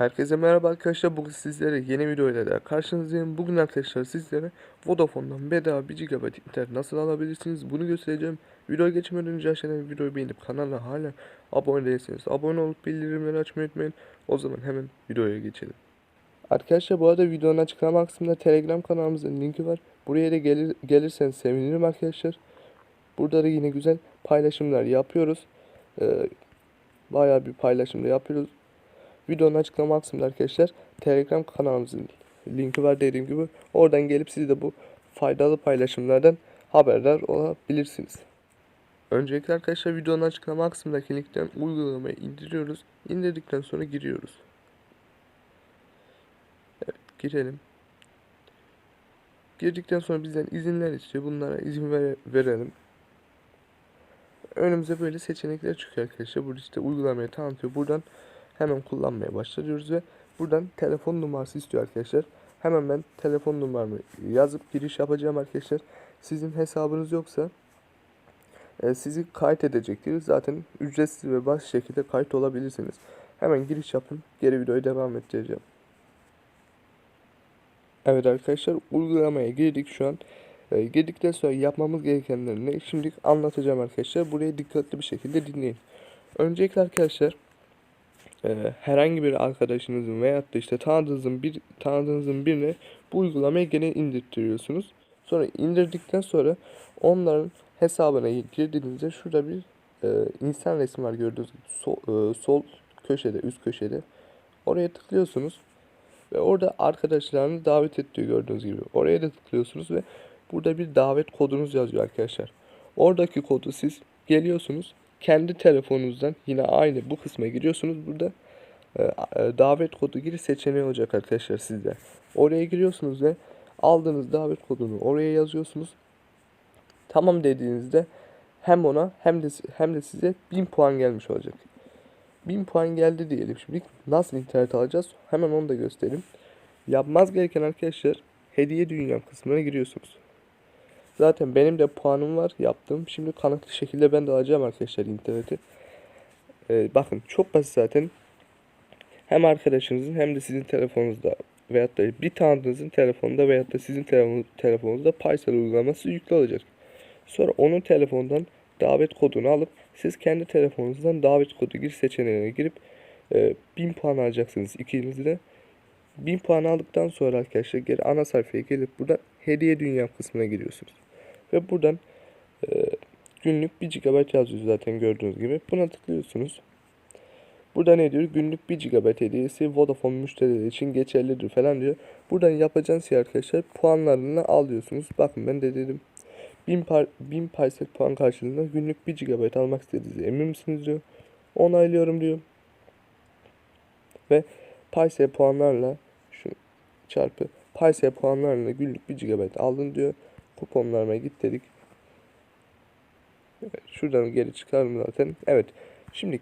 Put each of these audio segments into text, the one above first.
Herkese merhaba arkadaşlar. Bugün sizlere yeni video ile daha karşınızdayım. Bugün arkadaşlar sizlere Vodafone'dan bedava 1 GB internet nasıl alabilirsiniz bunu göstereceğim. Videoya geçmeden önce aşağıdan videoyu beğenip kanala hala abone değilseniz abone olup bildirimleri açmayı unutmayın. O zaman hemen videoya geçelim. Arkadaşlar bu arada videonun açıklama kısmında Telegram kanalımızın linki var. Buraya da gelir, gelirseniz sevinirim arkadaşlar. Burada da yine güzel paylaşımlar yapıyoruz. Ee, bayağı bir paylaşım da yapıyoruz. Videonun açıklama kısmında arkadaşlar Telegram kanalımızın linki var dediğim gibi. Oradan gelip siz de bu faydalı paylaşımlardan haberdar olabilirsiniz. Öncelikle arkadaşlar videonun açıklama kısmındaki linkten uygulamayı indiriyoruz. İndirdikten sonra giriyoruz. Evet girelim. Girdikten sonra bizden izinler istiyor. Bunlara izin vere- verelim. Önümüze böyle seçenekler çıkıyor arkadaşlar. Burada işte uygulamayı tanıtıyor. Buradan hemen kullanmaya başlıyoruz ve buradan telefon numarası istiyor arkadaşlar. Hemen ben telefon numaramı yazıp giriş yapacağım arkadaşlar. Sizin hesabınız yoksa e, sizi kayıt edecektir. Zaten ücretsiz ve basit şekilde kayıt olabilirsiniz. Hemen giriş yapın. Geri videoyu devam ettireceğim. Evet arkadaşlar uygulamaya girdik şu an. E, girdikten sonra yapmamız gerekenleri ne? Şimdi anlatacağım arkadaşlar. Burayı dikkatli bir şekilde dinleyin. Öncelikle arkadaşlar e, herhangi bir arkadaşınızın veyahut da işte tanıdığınızın bir tanıdığınızın birine bu uygulamayı gene indirtiyorsunuz. Sonra indirdikten sonra onların hesabına girdiğinizde şurada bir e, insan resmi var gördüğünüz gibi. Sol, e, sol köşede üst köşede. Oraya tıklıyorsunuz ve orada arkadaşlarını davet et diyor gördüğünüz gibi. Oraya da tıklıyorsunuz ve burada bir davet kodunuz yazıyor arkadaşlar. Oradaki kodu siz geliyorsunuz kendi telefonunuzdan yine aynı bu kısma giriyorsunuz. Burada e, e, davet kodu giri seçeneği olacak arkadaşlar sizde. Oraya giriyorsunuz ve aldığınız davet kodunu oraya yazıyorsunuz. Tamam dediğinizde hem ona hem de hem de size 1000 puan gelmiş olacak. 1000 puan geldi diyelim şimdi. Nasıl internet alacağız? Hemen onu da göstereyim. Yapmaz gereken arkadaşlar hediye dünya kısmına giriyorsunuz. Zaten benim de puanım var yaptım. Şimdi kanıtlı şekilde ben de alacağım arkadaşlar interneti. Ee, bakın çok basit zaten. Hem arkadaşınızın hem de sizin telefonunuzda veyahut da bir tanıdığınızın telefonunda veyahut da sizin telefon, telefonunuzda Paysel uygulaması yüklü olacak. Sonra onun telefondan davet kodunu alıp siz kendi telefonunuzdan davet kodu gir seçeneğine girip e, 1000 puan alacaksınız ikiniz de. 1000 puan aldıktan sonra arkadaşlar geri ana sayfaya gelip buradan hediye dünya kısmına giriyorsunuz. Ve buradan e, günlük 1 GB yazıyor zaten gördüğünüz gibi. Buna tıklıyorsunuz. Burada ne diyor? Günlük 1 GB hediyesi Vodafone müşterileri için geçerlidir falan diyor. Buradan yapacağınız şey arkadaşlar puanlarını alıyorsunuz. Bakın ben de dedim 1000, par 1000 paysel puan karşılığında günlük 1 GB almak istediğinize emin misiniz diyor. Onaylıyorum diyor. Ve paysel puanlarla şu çarpı paysel puanlarla günlük 1 GB aldın diyor. Kuponlarına git dedik. Evet, şuradan geri çıkarım zaten. Evet. Şimdi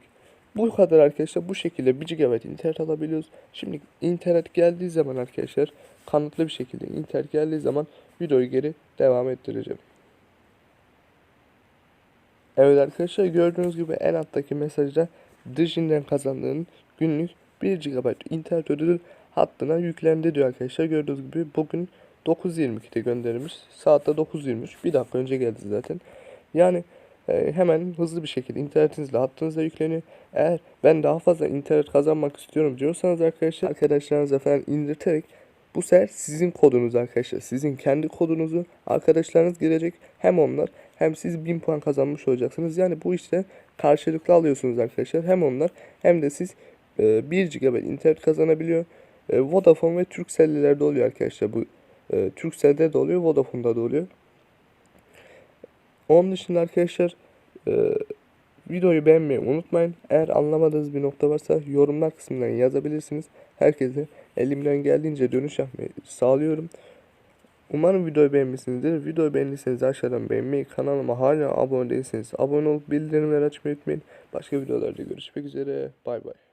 bu kadar arkadaşlar. Bu şekilde 1 GB internet alabiliyoruz. Şimdi internet geldiği zaman arkadaşlar kanıtlı bir şekilde internet geldiği zaman videoyu geri devam ettireceğim. Evet arkadaşlar gördüğünüz gibi en alttaki mesajda Dijin'den kazandığın günlük 1 GB internet ödülü hattına yüklendi diyor arkadaşlar. Gördüğünüz gibi bugün 9.22'de gönderilmiş. Saatte 9.23. Bir dakika önce geldi zaten. Yani e, hemen hızlı bir şekilde internetinizle hattınıza yükleniyor. Eğer ben daha fazla internet kazanmak istiyorum diyorsanız arkadaşlar arkadaşlarınıza falan indirterek bu sefer sizin kodunuz arkadaşlar. Sizin kendi kodunuzu arkadaşlarınız girecek. Hem onlar hem siz 1000 puan kazanmış olacaksınız. Yani bu işte karşılıklı alıyorsunuz arkadaşlar. Hem onlar hem de siz e, 1 GB internet kazanabiliyor. E, Vodafone ve Turkcell'lilerde oluyor arkadaşlar. Bu e, Turkcell'de de oluyor, Vodafone'da da oluyor. Onun dışında arkadaşlar e, videoyu beğenmeyi unutmayın. Eğer anlamadığınız bir nokta varsa yorumlar kısmından yazabilirsiniz. Herkese elimden geldiğince dönüş yapmayı sağlıyorum. Umarım videoyu beğenmişsinizdir. Videoyu beğendiyseniz aşağıdan beğenmeyi, kanalıma hala abone değilseniz abone olup bildirimleri açmayı unutmayın. Başka videolarda görüşmek üzere. Bay bay.